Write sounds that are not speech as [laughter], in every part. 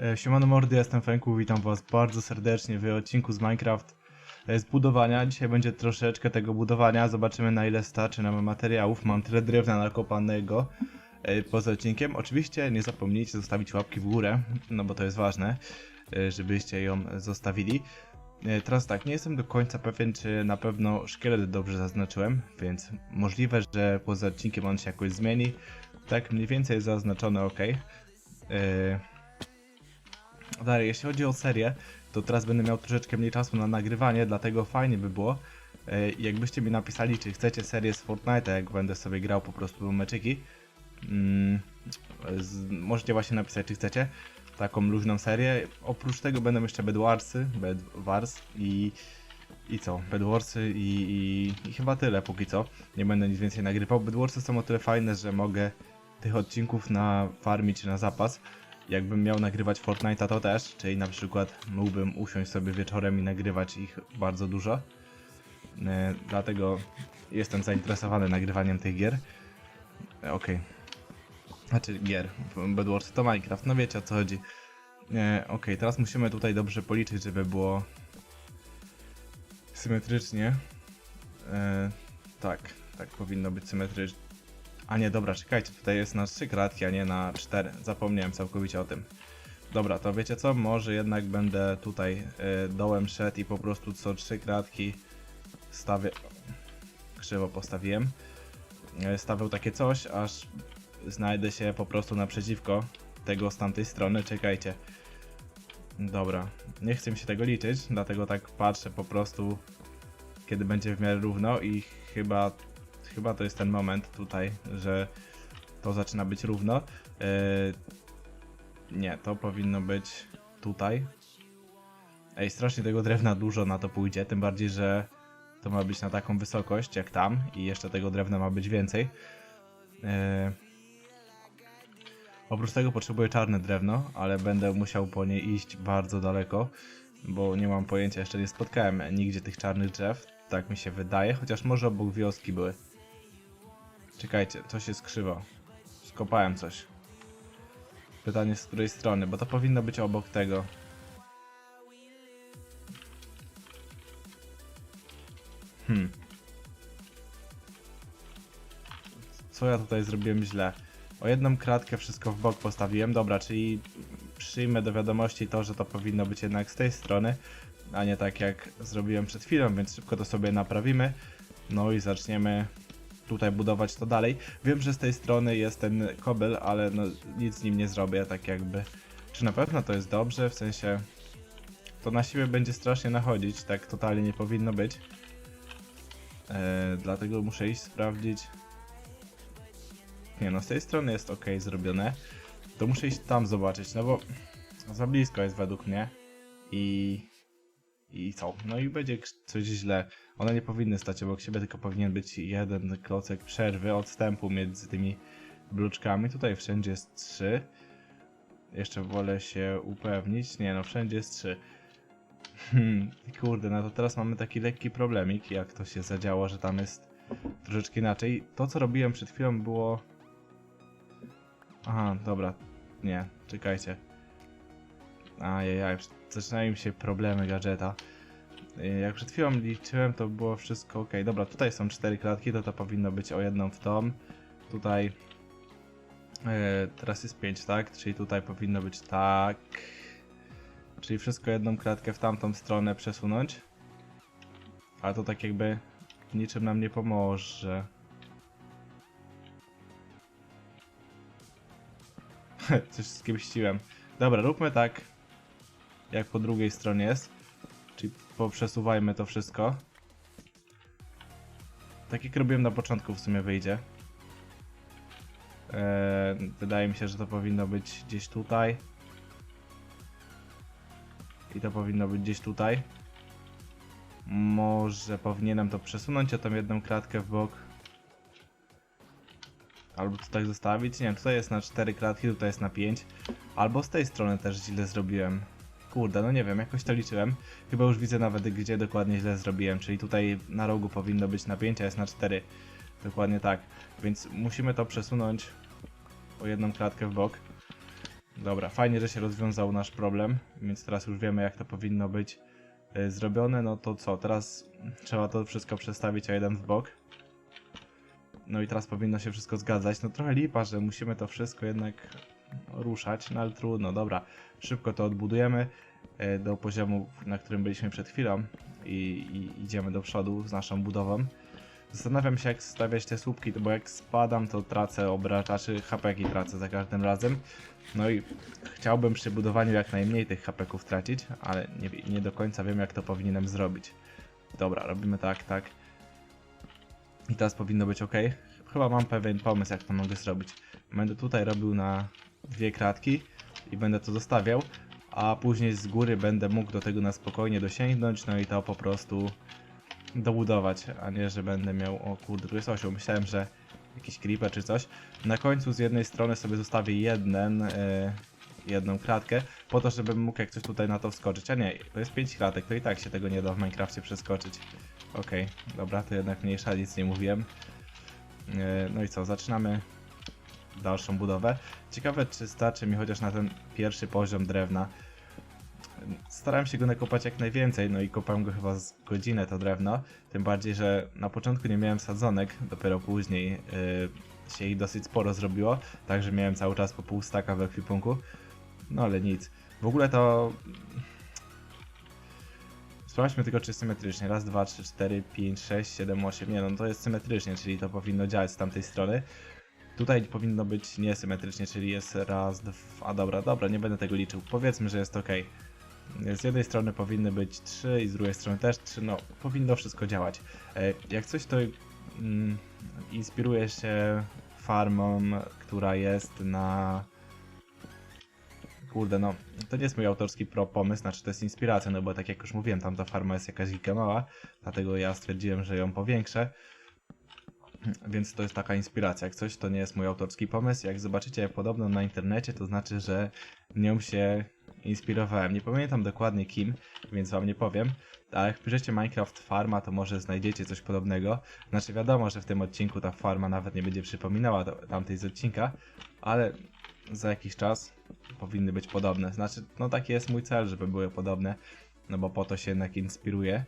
E, Siemano mordy, jestem Fenku, witam was bardzo serdecznie w odcinku z Minecraft e, z budowania. Dzisiaj będzie troszeczkę tego budowania, zobaczymy na ile starczy nam materiałów. Mam tyle drewna nakopanego e, poza odcinkiem. Oczywiście nie zapomnijcie zostawić łapki w górę, no bo to jest ważne, żebyście ją zostawili. Teraz tak, nie jestem do końca pewien, czy na pewno szkielet dobrze zaznaczyłem, więc możliwe, że poza odcinkiem on się jakoś zmieni. Tak, mniej więcej jest zaznaczone ok. E, Dalej, jeśli chodzi o serię, to teraz będę miał troszeczkę mniej czasu na nagrywanie, dlatego fajnie by było, e, jakbyście mi napisali, czy chcecie serię z Fortnite'a, jak będę sobie grał po prostu meczyki. Mm, z, możecie właśnie napisać, czy chcecie taką luźną serię. Oprócz tego będą jeszcze Bedwarsy, Bedwars i i co? Bedwarsy i, i, i chyba tyle póki co. Nie będę nic więcej nagrywał. Bedwarsy są o tyle fajne, że mogę tych odcinków na farmi czy na zapas. Jakbym miał nagrywać Fortnite'a to też, czyli na przykład mógłbym usiąść sobie wieczorem i nagrywać ich bardzo dużo. E, dlatego jestem zainteresowany nagrywaniem tych gier. E, Okej. Znaczy gier. Bedwars to Minecraft, no wiecie o co chodzi. E, Okej, teraz musimy tutaj dobrze policzyć, żeby było symetrycznie. E, tak, tak powinno być symetrycznie. A nie, dobra, czekajcie, tutaj jest na 3 kratki, a nie na 4. Zapomniałem całkowicie o tym. Dobra, to wiecie co? Może jednak będę tutaj e, dołem szedł i po prostu co 3 kratki stawię. Krzywo postawiłem. E, stawiał takie coś, aż znajdę się po prostu naprzeciwko tego z tamtej strony. Czekajcie. Dobra, nie chcę mi się tego liczyć, dlatego tak patrzę po prostu, kiedy będzie w miarę równo i chyba, chyba to jest ten moment tutaj, że to zaczyna być równo. Yy, nie, to powinno być tutaj. Ej, strasznie tego drewna dużo na to pójdzie, tym bardziej, że to ma być na taką wysokość jak tam i jeszcze tego drewna ma być więcej. Yy, Oprócz tego potrzebuję czarne drewno, ale będę musiał po nie iść bardzo daleko, bo nie mam pojęcia, jeszcze nie spotkałem nigdzie tych czarnych drzew, tak mi się wydaje, chociaż może obok wioski były. Czekajcie, coś jest krzywo. Skopałem coś. Pytanie z której strony, bo to powinno być obok tego. Hmm. Co ja tutaj zrobiłem źle? O jedną kratkę wszystko w bok postawiłem, dobra, czyli przyjmę do wiadomości to, że to powinno być jednak z tej strony, a nie tak jak zrobiłem przed chwilą, więc szybko to sobie naprawimy. No i zaczniemy tutaj budować to dalej. Wiem, że z tej strony jest ten kobel, ale no, nic z nim nie zrobię, tak jakby. Czy na pewno to jest dobrze? W sensie to na siebie będzie strasznie nachodzić, tak totalnie nie powinno być. Eee, dlatego muszę iść sprawdzić. Nie no, z tej strony jest ok zrobione. To muszę iść tam zobaczyć, no bo za blisko jest według mnie. I... I co? No i będzie coś źle. One nie powinny stać obok siebie, tylko powinien być jeden klocek przerwy, odstępu między tymi bluczkami. Tutaj wszędzie jest trzy. Jeszcze wolę się upewnić. Nie no, wszędzie jest trzy. Hmm, kurde, no to teraz mamy taki lekki problemik, jak to się zadziało, że tam jest troszeczkę inaczej. To, co robiłem przed chwilą było... Aha, dobra. Nie, czekajcie. Ajajaj, zaczynają mi się problemy gadżeta. Y, Jak przed chwilą liczyłem, to było wszystko ok. Dobra, tutaj są cztery klatki, to to powinno być o jedną w tą. Tutaj... e, teraz jest 5, tak? Czyli tutaj powinno być tak. Czyli wszystko jedną klatkę w tamtą stronę przesunąć. Ale to tak jakby niczym nam nie pomoże. [laughs] Coś skimściłem. Dobra, róbmy tak, jak po drugiej stronie jest. Czyli poprzesuwajmy to wszystko. Tak jak robiłem na początku w sumie wyjdzie. Eee, wydaje mi się, że to powinno być gdzieś tutaj. I to powinno być gdzieś tutaj. Może powinienem to przesunąć o tą jedną klatkę w bok. Albo tutaj zostawić. Nie wiem, tutaj jest na 4 klatki, tutaj jest na 5. Albo z tej strony też źle zrobiłem. Kurde, no nie wiem, jakoś to liczyłem. Chyba już widzę nawet, gdzie dokładnie źle zrobiłem. Czyli tutaj na rogu powinno być na 5, a jest na 4. Dokładnie tak. Więc musimy to przesunąć o jedną klatkę w bok. Dobra, fajnie, że się rozwiązał nasz problem, więc teraz już wiemy jak to powinno być y, zrobione. No to co, teraz trzeba to wszystko przestawić o jeden w bok. No i teraz powinno się wszystko zgadzać. No trochę lipa, że musimy to wszystko jednak ruszać, no ale trudno, dobra. Szybko to odbudujemy e, do poziomu, na którym byliśmy przed chwilą i, i idziemy do przodu z naszą budową. Zastanawiam się jak stawiać te słupki, bo jak spadam to tracę obracaczy, hapeki tracę za każdym razem. No i chciałbym przy budowaniu jak najmniej tych hapeków tracić, ale nie, nie do końca wiem jak to powinienem zrobić. Dobra, robimy tak, tak. I teraz powinno być ok. Chyba mam pewien pomysł, jak to mogę zrobić. Będę tutaj robił na dwie kratki i będę to zostawiał, a później z góry będę mógł do tego na spokojnie dosięgnąć, no i to po prostu dobudować, a nie, że będę miał, o kurde, tu myślałem, że jakiś creeper czy coś. Na końcu z jednej strony sobie zostawię jeden, e, jedną kratkę, po to, żebym mógł jak coś tutaj na to wskoczyć, a nie, to jest 5 kratek, to i tak się tego nie da w Minecrafcie przeskoczyć. Okej, dobra, to jednak mniejsza, nic nie mówiłem. E, No i co, zaczynamy dalszą budowę. Ciekawe, czy starczy mi chociaż na ten pierwszy poziom drewna. Starałem się go nakopać jak najwięcej, no i kopałem go chyba z godzinę to drewno. Tym bardziej, że na początku nie miałem sadzonek, dopiero później yy, się ich dosyć sporo zrobiło, także miałem cały czas po pół staka w ekwipunku. No ale nic. W ogóle to Sprawdźmy tylko, czy symetrycznie. Raz, dwa, trzy, cztery, pięć, sześć, siedem, osiem. Nie no, to jest symetrycznie, czyli to powinno działać z tamtej strony. Tutaj powinno być niesymetrycznie, czyli jest raz, dwa. A dobra, dobra, nie będę tego liczył. Powiedzmy, że jest ok. Z jednej strony powinny być trzy i z drugiej strony też trzy. No, powinno wszystko działać. E, Jak coś, to mm, inspiruje się farmą, która jest na Kurde, no, to nie jest mój autorski pro pomysł, znaczy to jest inspiracja, no bo tak jak już mówiłem, tamta farma jest jakaś giga mała, dlatego ja stwierdziłem, że ją powiększę. Więc to jest taka inspiracja. Jak coś, to nie jest mój autorski pomysł. Jak zobaczycie podobno na internecie, to znaczy, że nią się inspirowałem. Nie pamiętam dokładnie kim, więc wam nie powiem. Ale jak wpiszecie Minecraft Farma, to może znajdziecie coś podobnego. Znaczy wiadomo, że w tym odcinku ta farma nawet nie będzie przypominała tamtej z odcinka, ale za jakiś czas powinny być podobne. Znaczy, no taki jest mój cel, żeby były podobne, no bo po to się jednak inspiruję,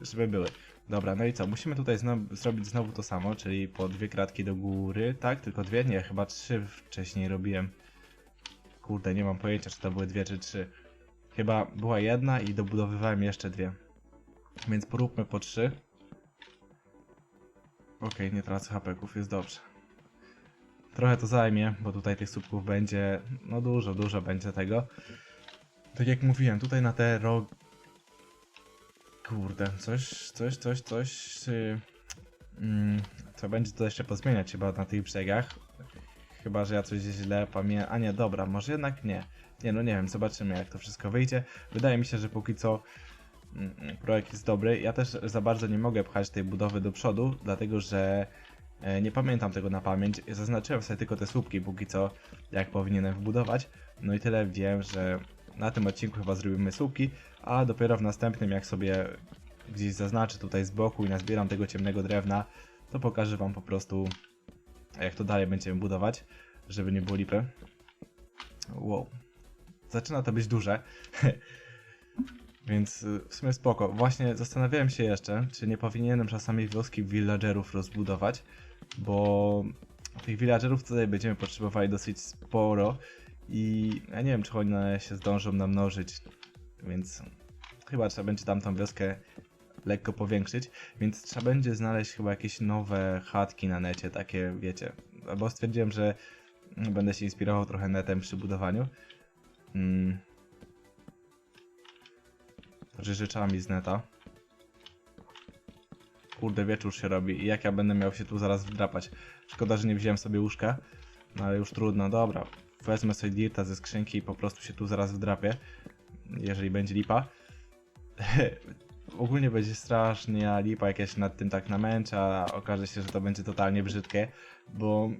żeby były. Dobra, no i co? Musimy tutaj zrobić znowu to samo, czyli po dwie kratki do góry, tak? Tylko dwie? Nie, chyba trzy wcześniej robiłem. Kurde, nie mam pojęcia, czy to były dwie czy trzy. Chyba była jedna i dobudowywałem jeszcze dwie. Więc poróbmy po trzy. Okej, nie tracę hapeków, jest dobrze. Trochę to zajmie, bo tutaj tych słupków będzie, no dużo, dużo będzie tego. Tak jak mówiłem, tutaj na te rog... Kurde, coś, coś, coś, coś... Yy, to będzie to jeszcze pozmieniać chyba na tych brzegach. Chyba, że ja coś źle pamiętam. A nie, dobra, może jednak nie. Nie, no nie wiem, zobaczymy jak to wszystko wyjdzie. Wydaje mi się, że póki co mm, projekt jest dobry. Ja też za bardzo nie mogę pchać tej budowy do przodu, dlatego że e, nie pamiętam tego na pamięć. Zaznaczyłem sobie tylko te słupki póki co, jak powinienem wbudować. No i tyle wiem, że na tym odcinku chyba zrobimy słupki, a dopiero w następnym, jak sobie gdzieś zaznaczę tutaj z boku i nazbieram tego ciemnego drewna, to pokażę wam po prostu, jak to dalej będziemy budować, żeby nie było lipy. Wow. Zaczyna to być duże. [laughs] Więc y, w sumie spoko. Właśnie zastanawiałem się jeszcze, czy nie powinienem czasami wioski villagerów rozbudować, bo tych villagerów tutaj będziemy potrzebowali dosyć sporo i ja nie wiem, czy one się zdążą namnożyć, więc chyba trzeba będzie tamtą wioskę lekko powiększyć, więc trzeba będzie znaleźć chyba jakieś nowe chatki na necie, takie wiecie, bo stwierdziłem, że będę się inspirował trochę netem przy budowaniu. Mm. Rzeczami z neta. Kurde, wieczór się robi i jak ja będę miał się tu zaraz wdrapać. Szkoda, że nie wziąłem sobie łóżka, no ale już trudno, dobra. Wezmę sobie dirta ze skrzynki i po prostu się tu zaraz wdrapię, jeżeli będzie lipa. [laughs] Ogólnie będzie strasznie lipa, jak ja się nad tym tak namęczę, a okaże się, że to będzie totalnie brzydkie, bo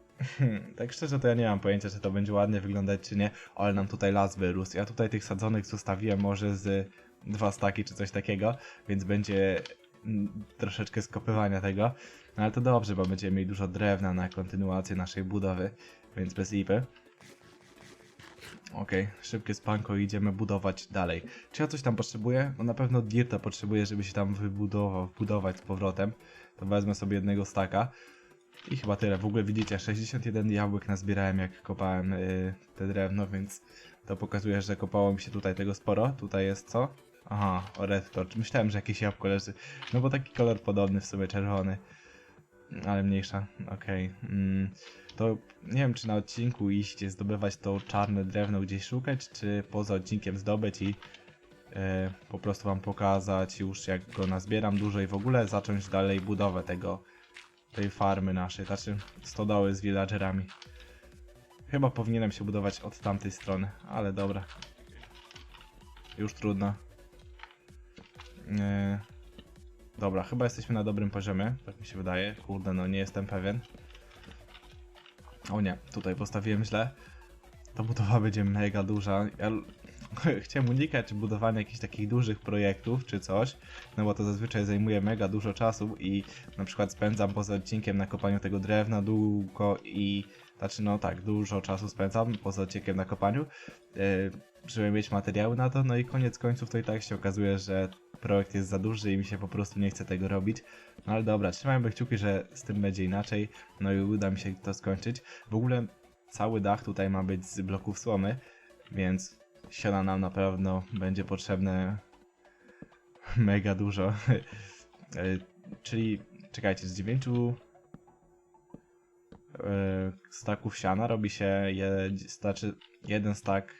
[laughs] tak szczerze to ja nie mam pojęcia, czy to będzie ładnie wyglądać, czy nie, ale nam tutaj las wyrósł. Ja tutaj tych sadzonek zostawiłem może z dwa staki, czy coś takiego, więc będzie mm, troszeczkę skopywania tego. No ale to dobrze, bo będziemy mieli dużo drewna na kontynuację naszej budowy, więc bez lipy. Okej, szybkie spanko i idziemy budować dalej. Czy ja coś tam potrzebuję? No na pewno dirta potrzebuję, żeby się tam wybudował, wbudować z powrotem. To wezmę sobie jednego staka. I chyba tyle. W ogóle widzicie, 61 jabłek nazbierałem jak kopałem yy, te drewno, więc to pokazuje, że kopało mi się tutaj tego sporo. Tutaj jest co? Aha, o red torch. Myślałem, że jakieś jabłko leży. No bo taki kolor podobny w sobie, czerwony. Ale mniejsza, okej. Mm, to nie wiem, czy na odcinku iść, zdobywać to czarne drewno gdzieś szukać, czy poza odcinkiem zdobyć i e, po prostu wam pokazać już jak go nazbieram dużo i w ogóle zacząć dalej budowę tego, tej farmy naszej, znaczy stodoły z villagerami. Chyba powinienem się budować od tamtej strony, ale dobra. Już trudno. E, dobra, chyba jesteśmy na dobrym poziomie, tak mi się wydaje. Kurde, no nie jestem pewien. O nie, tutaj postawiłem źle. Ta budowa będzie mega duża. Ja [laughs] chciałem unikać budowania jakichś takich dużych projektów czy coś, no bo to zazwyczaj zajmuje mega dużo czasu i na przykład spędzam poza odcinkiem na kopaniu tego drewna długo i znaczy no tak, dużo czasu spędzam poza odcinkiem na kopaniu, yy, żeby mieć materiały na to, no i koniec końców to i tak się okazuje, że projekt jest za duży i mi się po prostu nie chce tego robić. No ale dobra, trzymajmy kciuki, że z tym będzie inaczej, no i uda mi się to skończyć. W ogóle cały dach tutaj ma być z bloków słomy, więc siana nam na pewno będzie potrzebne mega dużo. [laughs] E, Czyli, czekajcie, z 9 staków siana robi się, je, znaczy jeden stak...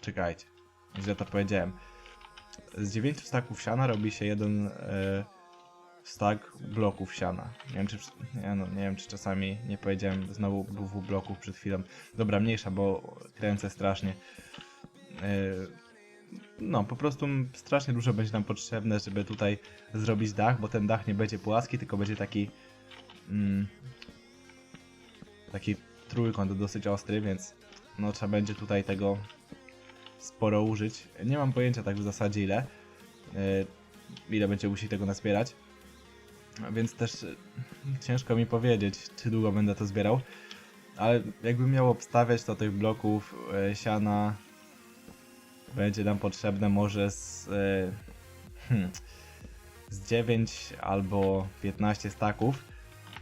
Czekajcie, źle to powiedziałem. Z 9 staków siana robi się jeden e, stak bloków siana. Nie wiem, czy, nie, no, nie wiem, czy czasami nie powiedziałem znowu dwóch bloków przed chwilą. Dobra, mniejsza, bo kręcę strasznie. Yy, no, po prostu strasznie dużo będzie nam potrzebne, żeby tutaj zrobić dach, bo ten dach nie będzie płaski, tylko będzie taki mm, taki trójkąt dosyć ostry, więc no trzeba będzie tutaj tego sporo użyć. Nie mam pojęcia tak w zasadzie ile, yy, ile będzie musieli tego nazbierać. Więc też y, ciężko mi powiedzieć, czy długo będę to zbierał. Ale jakbym miał obstawiać, to tych bloków e, siana będzie nam potrzebne może z, e, hmm, z 9 albo 15 staków.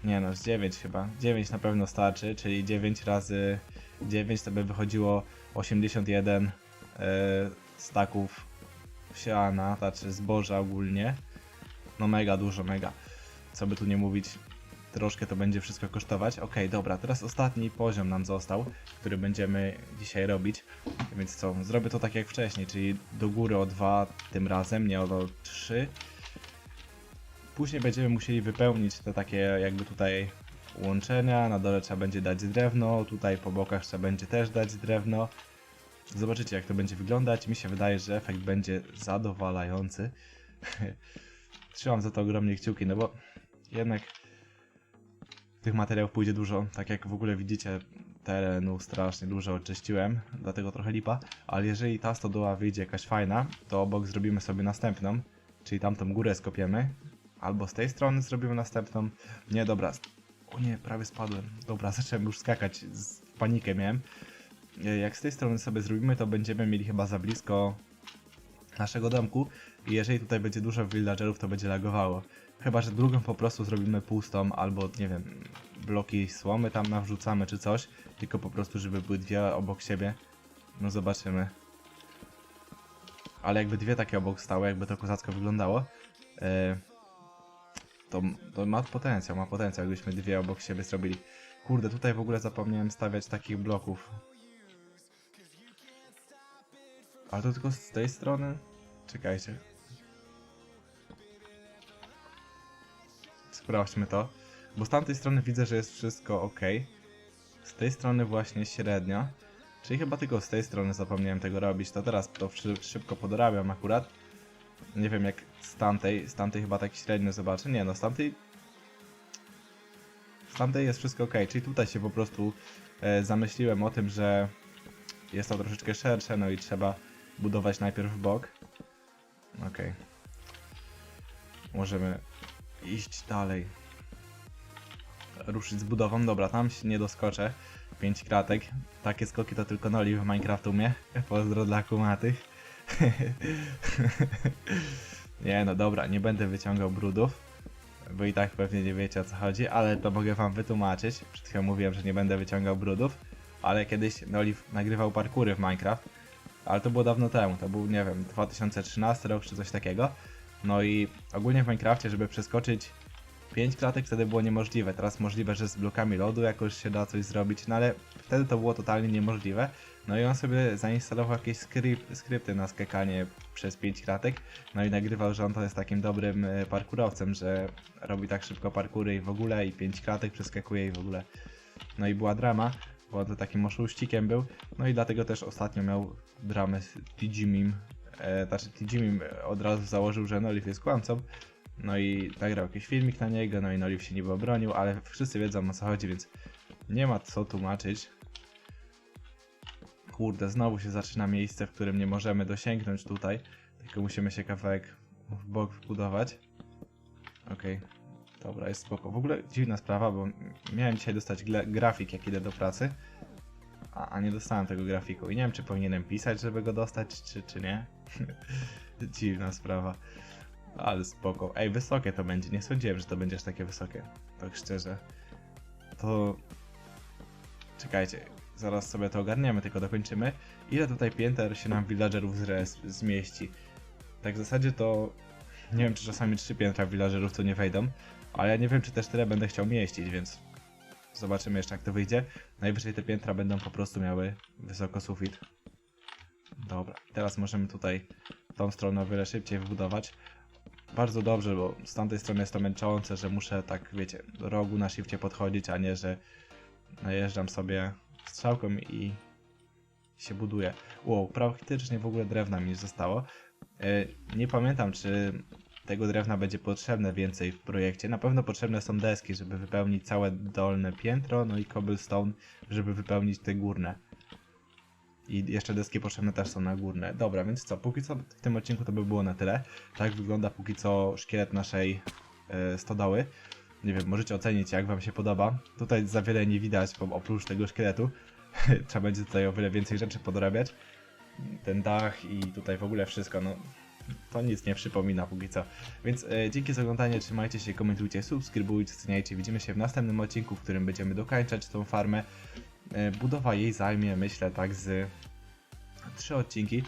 Nie no, z 9 chyba. 9 na pewno starczy, czyli 9 razy 9 to by wychodziło 81 e, staków siana, znaczy zboża ogólnie. No mega dużo, mega. Co by tu nie mówić, troszkę to będzie wszystko kosztować. Ok, dobra, teraz ostatni poziom nam został, który będziemy dzisiaj robić. Więc co, zrobię to tak jak wcześniej, czyli do góry o 2 tym razem, nie o 3. Później będziemy musieli wypełnić te takie jakby tutaj łączenia, na dole trzeba będzie dać drewno, tutaj po bokach trzeba będzie też dać drewno. Zobaczycie jak to będzie wyglądać, mi się wydaje, że efekt będzie zadowalający. [laughs] Trzymam za to ogromnie kciuki, no bo jednak tych materiałów pójdzie dużo. Tak jak w ogóle widzicie, terenu strasznie dużo oczyściłem, dlatego trochę lipa. Ale jeżeli ta stodoła wyjdzie jakaś fajna, to obok zrobimy sobie następną, czyli tamtą górę skopiemy. Albo z tej strony zrobimy następną. Nie, dobra. O nie, prawie spadłem. Dobra, [laughs] zacząłem już skakać, z panikę miałem. E, Jak z tej strony sobie zrobimy, to będziemy mieli chyba za blisko naszego domku i jeżeli tutaj będzie dużo villagerów, to będzie lagowało. Chyba, że drugą po prostu zrobimy pustą, albo nie wiem, bloki słomy tam nawrzucamy czy coś, tylko po prostu, żeby były dwie obok siebie. No zobaczymy. Ale jakby dwie takie obok stały, jakby to kozacko wyglądało, e, to, to ma potencjał, ma potencjał, jakbyśmy dwie obok siebie zrobili. Kurde, tutaj w ogóle zapomniałem stawiać takich bloków. Ale to tylko z tej strony? Czekajcie. Sprawdźmy to. Bo z tamtej strony widzę, że jest wszystko ok. Z tej strony właśnie średnia. Czyli chyba tylko z tej strony zapomniałem tego robić. To teraz to szy- szybko podrabiam akurat. Nie wiem jak z tamtej. Z tamtej chyba tak średnio zobaczę. Nie no, z tamtej... Z tamtej jest wszystko ok. Czyli tutaj się po prostu e, zamyśliłem o tym, że jest to troszeczkę szersze, no i trzeba budować najpierw w bok. Okej. Możemy iść dalej. Ruszyć z budową. Dobra, tam się nie doskoczę. 5 kratek. Takie skoki to tylko Noli w Minecraft umie. [laughs] Pozdro dla kumatych. [laughs] nie no dobra, nie będę wyciągał brudów. Bo i tak pewnie nie wiecie o co chodzi, ale to mogę wam wytłumaczyć. Przed chwilą mówiłem, że nie będę wyciągał brudów. Ale kiedyś Noli nagrywał parkury w Minecraft. Ale to było dawno temu, to był, nie wiem, 2013 rok czy coś takiego. No i ogólnie w Minecrafcie, żeby przeskoczyć 5 klatek wtedy było niemożliwe. Teraz możliwe, że z blokami lodu jakoś się da coś zrobić, no ale wtedy to było totalnie niemożliwe. No i on sobie zainstalował jakieś skryp, skrypty na skakanie przez 5 kratek. No i nagrywał, że on to jest takim dobrym e, parkurowcem, że robi tak szybko parkury i w ogóle i 5 kratek przeskakuje i w ogóle. No i była drama, bo on to takim oszuścikiem był. No i dlatego też ostatnio miał dramę z Digimim. E, znaczy Digimim od razu założył, że Noliv jest kłamcą. No i nagrał jakiś filmik na niego, no i Noliv się niby obronił, ale wszyscy wiedzą o co chodzi, więc nie ma co tłumaczyć. Kurde, znowu się zaczyna miejsce, w którym nie możemy dosięgnąć tutaj, tylko musimy się kawałek w bok wbudować. Okej, dobra, jest spoko. W ogóle dziwna sprawa, bo miałem dzisiaj dostać grafik jak idę do pracy, a, a nie dostałem tego grafiku i nie wiem czy powinienem pisać, żeby go dostać, czy, czy nie. [laughs] Dziwna sprawa. Ale spoko. Ej, wysokie to będzie. Nie sądziłem, że to będzie aż takie wysokie. Tak szczerze. To... Czekajcie. Zaraz sobie to ogarniemy, tylko dokończymy. Ile tutaj pięter się nam villagerów zmieści? Tak w zasadzie to... Nie wiem, czy czasami trzy piętra villagerów to nie wejdą. Ale ja nie wiem, czy też tyle będę chciał mieścić, więc... Zobaczymy jeszcze, jak to wyjdzie. Najwyżej te piętra będą po prostu miały wysoko sufit. Dobra, teraz możemy tutaj tą stronę o wiele szybciej wybudować. Bardzo dobrze, bo z tamtej strony jest to męczące, że muszę tak, wiecie, do rogu na shifcie podchodzić, a nie, że najeżdżam sobie strzałką i się buduję. Wow, praktycznie w ogóle drewna mi zostało. E, Nie pamiętam, czy tego drewna będzie potrzebne więcej w projekcie. Na pewno potrzebne są deski, żeby wypełnić całe dolne piętro, no i cobblestone, żeby wypełnić te górne. I jeszcze deski potrzebne też są na górne. Dobra, więc co, póki co w tym odcinku to by było na tyle. Tak wygląda póki co szkielet naszej e, stodoły. Nie wiem, możecie ocenić jak wam się podoba. Tutaj za wiele nie widać, bo oprócz tego szkieletu [laughs] trzeba będzie tutaj o wiele więcej rzeczy podorabiać. Ten dach i tutaj w ogóle wszystko, no to nic nie przypomina póki co. Więc e, dzięki za oglądanie, trzymajcie się, komentujcie, subskrybujcie, oceniajcie. Widzimy się w następnym odcinku, w którym będziemy dokańczać tą farmę. E, budowa jej zajmie, myślę, tak z trzy odcinki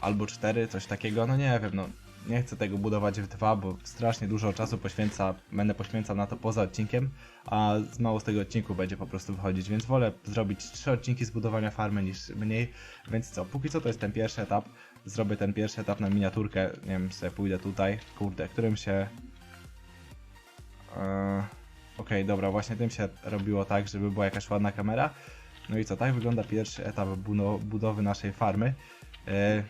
albo cztery, coś takiego, no nie wiem, no nie chcę tego budować w dwa, bo strasznie dużo czasu poświęca, będę poświęcał na to poza odcinkiem, a z mało z tego odcinku będzie po prostu wychodzić, więc wolę zrobić trzy odcinki z budowania farmy niż mniej, więc co, póki co to jest ten pierwszy etap, zrobię ten pierwszy etap na miniaturkę, nie wiem, sobie pójdę tutaj, kurde, którym się... Eee, Okej, dobra, właśnie tym się robiło tak, żeby była jakaś ładna kamera. No i co, tak wygląda pierwszy etap budowy naszej farmy. E,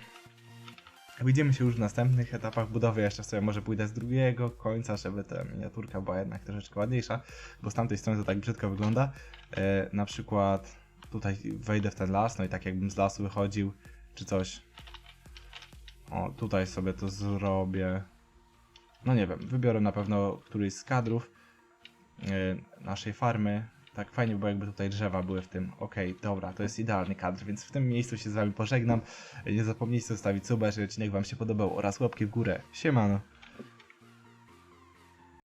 Widzimy się już w następnych etapach budowy. Jeszcze sobie może pójdę z drugiego końca, żeby ta miniaturka była jednak troszeczkę ładniejsza, bo z tamtej strony to tak brzydko wygląda. E, na przykład tutaj wejdę w ten las, no i tak jakbym z lasu wychodził, czy coś. O, tutaj sobie to zrobię. No nie wiem, wybiorę na pewno któryś z kadrów naszej farmy. Tak fajnie by było, jakby tutaj drzewa były w tym. Okej, dobra, to jest idealny kadr, więc w tym miejscu się z wami pożegnam. Nie zapomnijcie zostawić suba, jeżeli odcinek wam się podobał oraz łapki w górę. Siemano.